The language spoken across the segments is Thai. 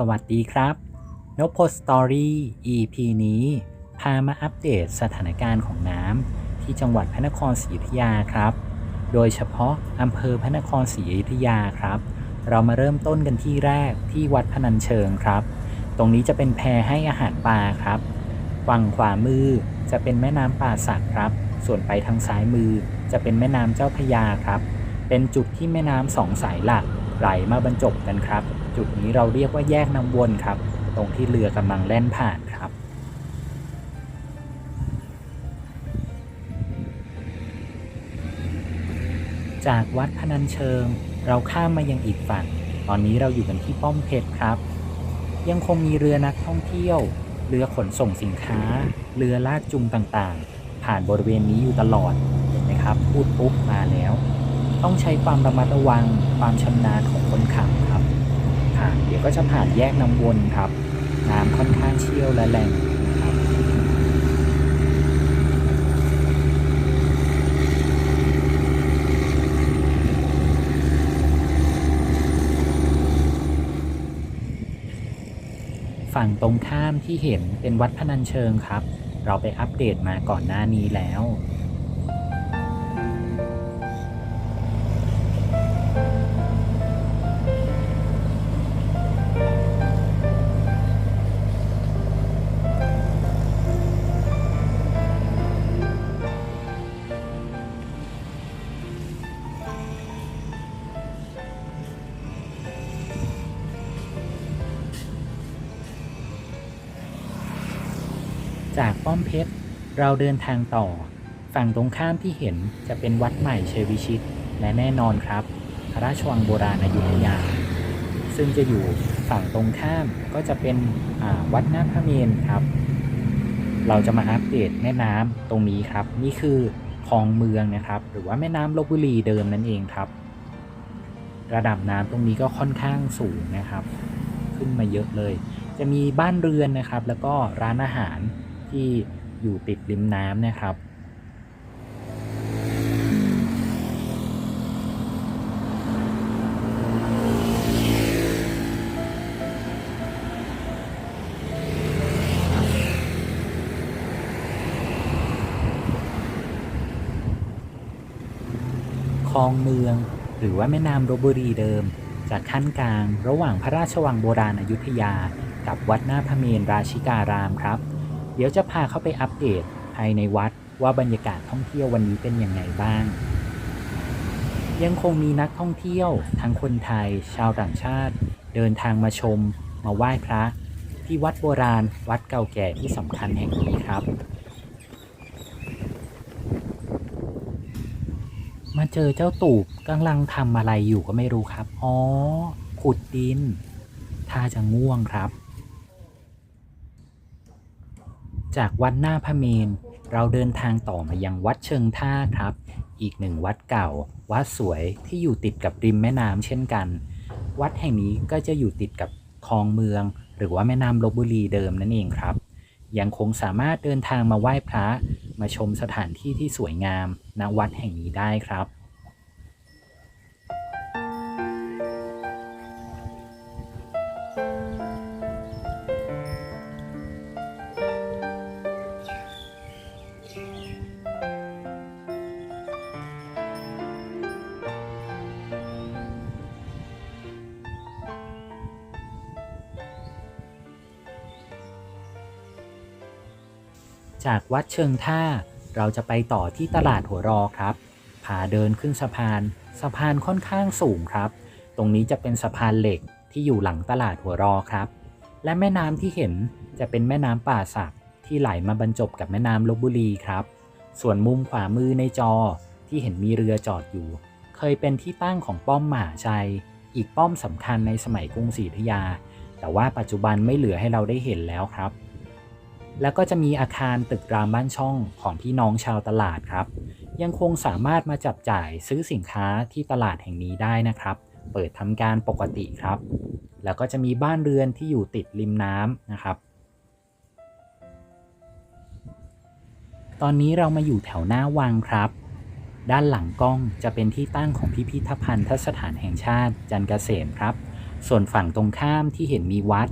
สวัสดีครับนพสตอรี่ EP นี้ พามาอัปเดตสถานการณ์ของน้ำที่จังหวัดพระนครศรีอยุธยาครับ โดยเฉพาะอำเภอพระนครศรีอยุธยาครับ เรามาเริ่มต้นกันที่แรกที่วัดพนัญเชิงครับ ตรงนี้จะเป็นแพให้อาหารปลาครับฝั่งขวามือจะเป็นแม่น้ำป่าสักครับ ส่วนไปทางซ้ายมือจะเป็นแม่น้ำเจ้าพยาครับ เป็นจุดที่แม่น้ำสองสายหลักไหลมาบรรจบกันครับ จุดนี้เราเรียกว่าแยกน้ำวนครับ ตรงที่เรือกำลังแล่นผ่านครับ จากวัดพนัญเชิง เราข้ามมายังอีกฝั่ง ตอนนี้เราอยู่กันที่ป้อมเพชรครับ ยังคงมีเรือนักท่องเที่ยว เรือขนส่งสินค้า เรือลากจูงต่างๆ ผ่านบริเวณนี้อยู่ตลอด เห็นไหมครับ พูดปุ๊บมาแล้ว ต้องใช้ความระมัดระวังความชำนาญของคนขับครับ เดี๋ยวก็จะผ่านแยกน้ำวนครับ น้ำค่อนข้างเชี่ยวและแรงนะครับฝั่งตรงข้ามที่เห็นเป็นวัดพนัญเชิงครับ เราไปอัปเดตมาก่อนหน้านี้แล้ว มเพชร เราเดินทางต่อ ฝั่งตรงข้ามที่เห็นจะเป็นวัดใหม่เชยวิชิต และแน่นอนครับ พระราชวังโบราณอยุธยา ซึ่งจะอยู่ฝั่งตรงข้ามก็จะเป็นวัดนาพระเมนครับ เราจะมาอัปเดตแม่น้ำตรงนี้ครับ นี่คือคลองเมืองนะครับ หรือว่าแม่น้ำลบบุรีเดิมนั่นเองครับ ระดับน้ำตรงนี้ก็ค่อนข้างสูงนะครับ ขึ้นมาเยอะเลย จะมีบ้านเรือนนะครับ แล้วก็ร้านอาหาร ที่อยู่ติดริมน้ำนะครับคลองเมือง หรือว่าแม่น้ำลบบุรีเดิม จากขั้นกลางระหว่างพระราชวังโบราณอยุธยา กับวัดหน้าพระเมรุราชิการามครับ เดี๋ยวจะพาเข้าไปอัปเดตภายในวัดว่าบรรยากาศท่องเที่ยววันนี้เป็นยังไงบ้าง ยังคงมีนักท่องเที่ยวทั้งคนไทย ชาวต่างชาติ เดินทางมาชม มาไหว้พระ ที่วัดโบราณ วัดเก่าแก่ที่สำคัญแห่งนี้ครับ มาเจอเจ้าตูบกำลังทำอะไรอยู่ก็ไม่รู้ครับ อ๋อ ขุดดินถ้าจะง่วงครับ จากวัดหน้าพระเมน เราเดินทางต่อมายังวัดเชิงท่าครับ อีกหนึ่งวัดเก่า วัดสวยที่อยู่ติดกับริมแม่น้ำเช่นกัน วัดแห่งนี้ก็จะอยู่ติดกับคลองเมือง หรือว่าแม่น้ำลบบุรีเดิมนั่นเองครับ ยังคงสามารถเดินทางมาไหว้พระ มาชมสถานที่ที่สวยงามณวัดแห่งนี้ได้ครับ จากวัดเชิงท่า เราจะไปต่อที่ตลาดหัวรอครับพาเดินขึ้นสะพาน สะพานค่อนข้างสูงครับ ตรงนี้จะเป็นสะพานเหล็กที่อยู่หลังตลาดหัวรอครับ และแม่น้ำที่เห็นจะเป็นแม่น้ำป่าสักที่ไหลมาบรรจบกับแม่น้ำลบบุรีครับ ส่วนมุมขวามือในจอที่เห็นมีเรือจอดอยู่ เคยเป็นที่ตั้งของป้อมหมาชัย อีกป้อมสำคัญในสมัยกรุงศรีอยุธยา แต่ว่าปัจจุบันไม่เหลือให้เราได้เห็นแล้วครับ แล้วก็จะมีอาคารตึกรามบ้านช่องของพี่น้องชาวตลาดครับ ยังคงสามารถมาจับจ่ายซื้อสินค้าที่ตลาดแห่งนี้ได้นะครับ เปิดทำการปกติครับ แล้วก็จะมีบ้านเรือนที่อยู่ติดริมน้ำนะครับ ตอนนี้เรามาอยู่แถวหน้าวังครับ ด้านหลังกล้องจะเป็นที่ตั้งของพิพิธภัณฑสถานแห่งชาติจันทรเกษมครับ ส่วนฝั่งตรงข้ามที่เห็นมีวัด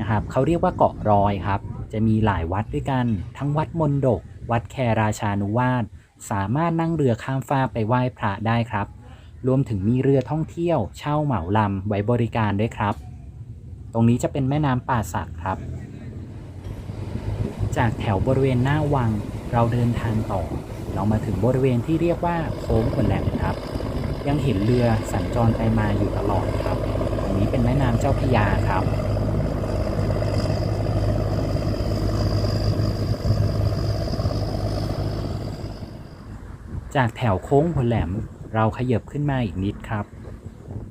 นะครับเขาเรียกว่าเกาะรอยครับ จะมีหลายวัดด้วยกัน ทั้งวัดมนดก วัดแคราชานุวาสสามารถนั่งเรือข้ามฟากไปไหว้พระได้ครับ รวมถึงมีเรือท่องเที่ยวเช่าเหมาลำไว้บริการด้วยครับ ตรงนี้จะเป็นแม่น้ำป่าสักครับ จากแถวบริเวณหน้าวังเราเดินทางต่อ เรามาถึงบริเวณที่เรียกว่าโค้งขนแหลมครับ ยังเห็นเรือสัญจรไปมาอยู่ตลอดครับ ตรงนี้เป็นแม่น้ำเจ้าพยาครับ จากแถวโค้งหัวแหลมเราขยับขึ้นมาอีกนิดครับ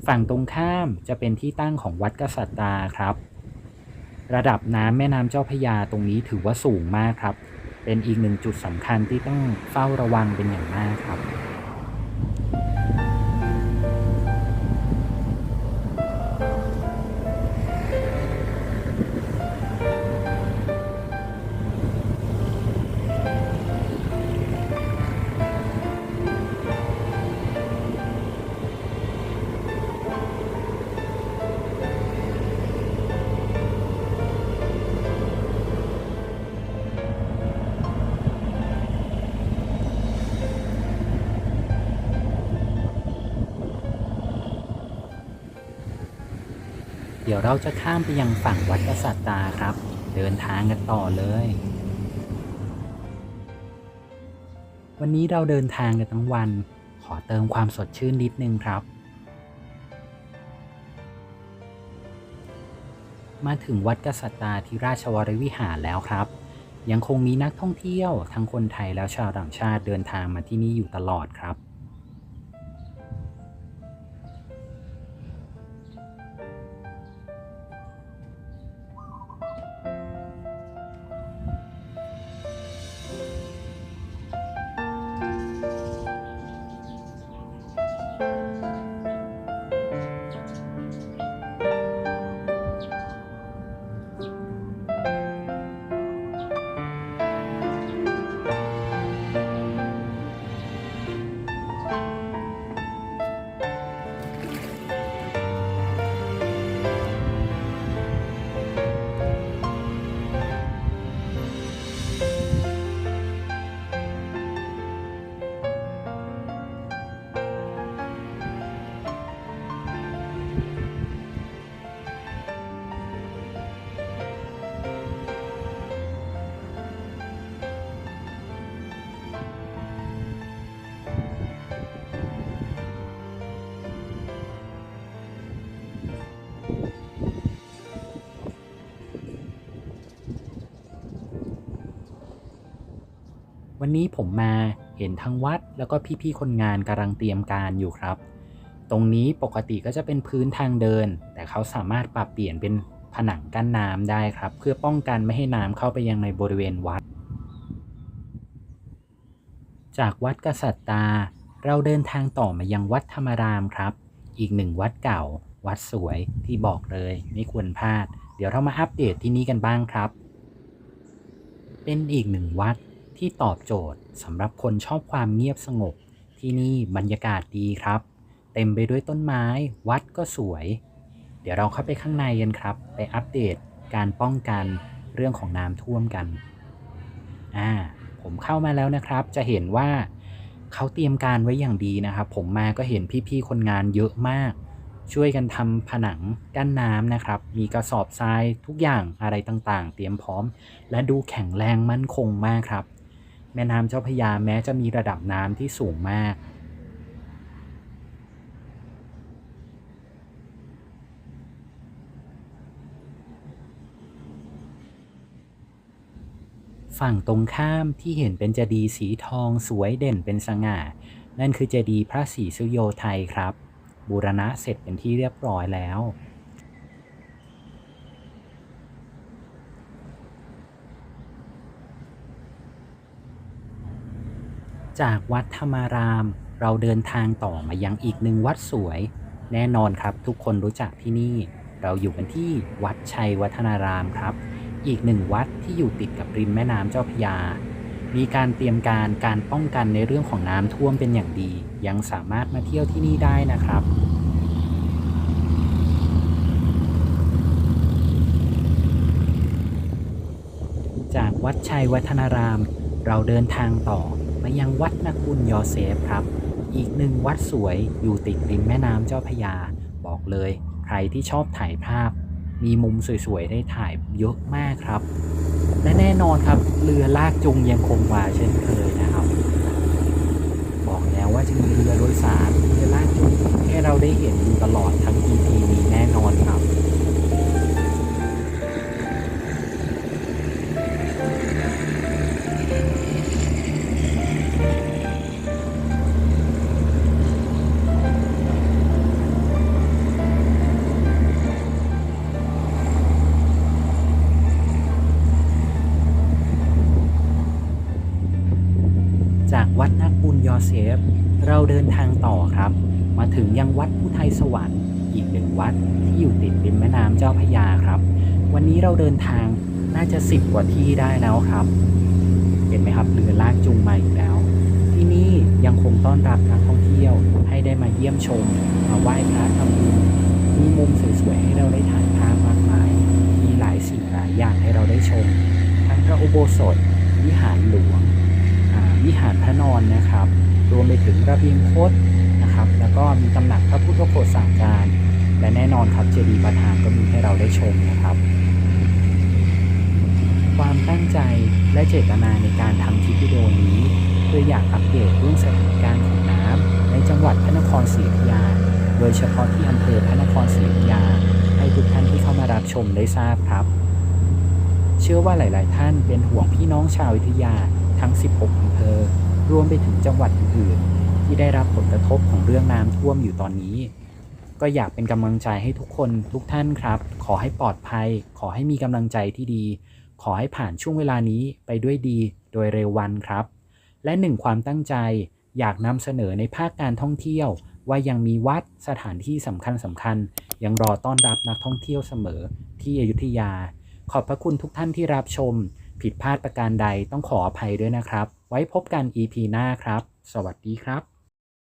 ฝั่งตรงข้ามจะเป็นที่ตั้งของวัดกษัตริดาครับ ระดับน้ำแม่น้ำเจ้าพยาตรงนี้ถือว่าสูงมากครับ เป็นอีกหนึ่งจุดสำคัญที่ต้องเฝ้าระวังเป็นอย่างมากครับ เดี๋ยวเราจะข้ามไปยังฝั่งวัดกษัตริย์ตาครับ เดินทางกันต่อเลย วันนี้เราเดินทางกันทั้งวัน ขอเติมความสดชื่นนิดนึงครับ มาถึงวัดกษัตริย์ตาที่ราชวรวิหารแล้วครับ ยังคงมีนักท่องเที่ยวทั้งคนไทยและชาวต่างชาติเดินทางมาที่นี่อยู่ตลอดครับ วันนี้ผมมาเห็นทั้งวัดแล้วก็พี่ๆคนงานกำลังเตรียมการอยู่ครับ ตรงนี้ปกติก็จะเป็นพื้นทางเดิน แต่เขาสามารถปรับเปลี่ยนเป็นผนังกั้นน้ำได้ครับ เพื่อป้องกันไม่ให้น้ำเข้าไปยังในบริเวณวัด จากวัดกษัตริย์ตา เราเดินทางต่อมายังวัดธรรมรามครับ อีกหนึ่งวัดเก่า วัดสวยที่บอกเลย ไม่ควรพลาด เดี๋ยวเรามาอัปเดตที่นี้กันบ้างครับ เป็นอีกหนึ่งวัด ที่ตอบโจทย์สำหรับคนชอบความเงียบสงบ ที่นี่บรรยากาศดีครับ เต็มไปด้วยต้นไม้ วัดก็สวย เดี๋ยวเราเข้าไปข้างในกันครับ ไปอัปเดตการป้องกันเรื่องของน้ำท่วมกันอ่าผมเข้ามาแล้วนะครับ จะเห็นว่าเขาเตรียมการไว้อย่างดีนะครับ ผมมาก็เห็นพี่ๆคนงานเยอะมาก ช่วยกันทำผนังกั้นน้ำนะครับ มีกระสอบทรายทุกอย่างอะไรต่างๆ เตรียมพร้อม และดูแข็งแรงมั่นคงมากครับ แม่น้ำเจ้าพยาแม้จะมีระดับน้ำที่สูงมาก ฝั่งตรงข้ามที่เห็นเป็นเจดีย์สีทองสวยเด่นเป็นสง่า นั่นคือเจดีย์พระศรีสุโยไทยครับ บูรณะเสร็จเป็นที่เรียบร้อยแล้ว จากวัดธรรมาราม เราเดินทางต่อมายังอีกหนึ่งวัดสวย แน่นอนครับ ทุกคนรู้จักที่นี่ เราอยู่กันที่วัดชัยวัฒนารามครับ อีกหนึ่งวัดที่อยู่ติดกับริมแม่น้ำเจ้าพยา มีการเตรียมการการป้องกันในเรื่องของน้ำท่วมเป็นอย่างดี ยังสามารถมาเที่ยวที่นี่ได้นะครับจากวัดชัยวัฒนาราม เราเดินทางต่อ มายังวัดนักบุญยอเซฟครับ อีกหนึ่งวัดสวยอยู่ติดริมแม่น้ำเจ้าพยา บอกเลย ใครที่ชอบถ่ายภาพ มีมุมสวยๆ ได้ถ่ายเยอะมากครับ และแน่นอนครับเรือลากจูงยังคงมาเช่นเคยนะครับ บอกแล้วว่าจะมีเรือโดยสารเรือลากจูงให้เราได้เห็นอยู่ตลอดทั้ง EP นี้แน่นอนครับ วัดนักบุญยอเซฟ เราเดินทางต่อครับ มาถึงยังวัดพุทไทยสวรรค์อีกหนึ่งวัดที่อยู่ติดริมแม่น้ำเจ้าพยาครับ วันนี้เราเดินทางน่าจะสิบกว่าที่ได้แล้วครับ เห็นไหมครับเรือลากจูงมาอีกแล้ว ที่นี่ยังคงต้อนรับนักท่องเที่ยวให้ได้มาเยี่ยมชม มาไหว้พระทำบุญมีมุมสวยๆให้เราได้ถ่ายภาพมากมาย มีหลายสิ่งหลายอย่างให้เราได้ชม ทั้งพระอุโบสถวิหารหลวง วิหารพระนอนนะครับ รวมไปถึงระเบียงคดนะครับ แล้วก็มีตำหนักพระพุทธโฆษาจาร และแน่นอนครับเจดีย์ประธานก็มีให้เราได้ชมนะครับ ความตั้งใจและเจตนาในการทำคลิปวิดีโอนี้เพื่ออยากอัปเดตเรื่องสถานการณ์ของน้ำในจังหวัดพระนครศรีอยุธยา โดยเฉพาะที่อำเภอพระนครศรีอยุธยา ให้ทุกท่านที่เข้ามารับชมได้ทราบครับ เชื่อว่าหลาย ๆ ท่านเป็นห่วงพี่น้องชาวอยุธยาทั้ง 16 อ รวมไปถึงจังหวัดอื่นๆ ที่ได้รับผลกระทบของเรื่องน้ำท่วมอยู่ตอนนี้ ก็อยากเป็นกำลังใจให้ทุกคนทุกท่านครับ ขอให้ปลอดภัย ขอให้มีกำลังใจที่ดี ขอให้ผ่านช่วงเวลานี้ไปด้วยดีโดยเร็ววันครับ และหนึ่งความตั้งใจอยากนำเสนอในภาคการท่องเที่ยว ว่ายังมีวัดสถานที่สำคัญสำคัญๆยังรอต้อนรับนักท่องเที่ยวเสมอที่อยุธยา ขอบพระคุณทุกท่านที่รับชม ผิดพลาดประการใดต้องขออภัยด้วยนะครับ ไว้พบกัน EP หน้าครับ สวัสดีครับ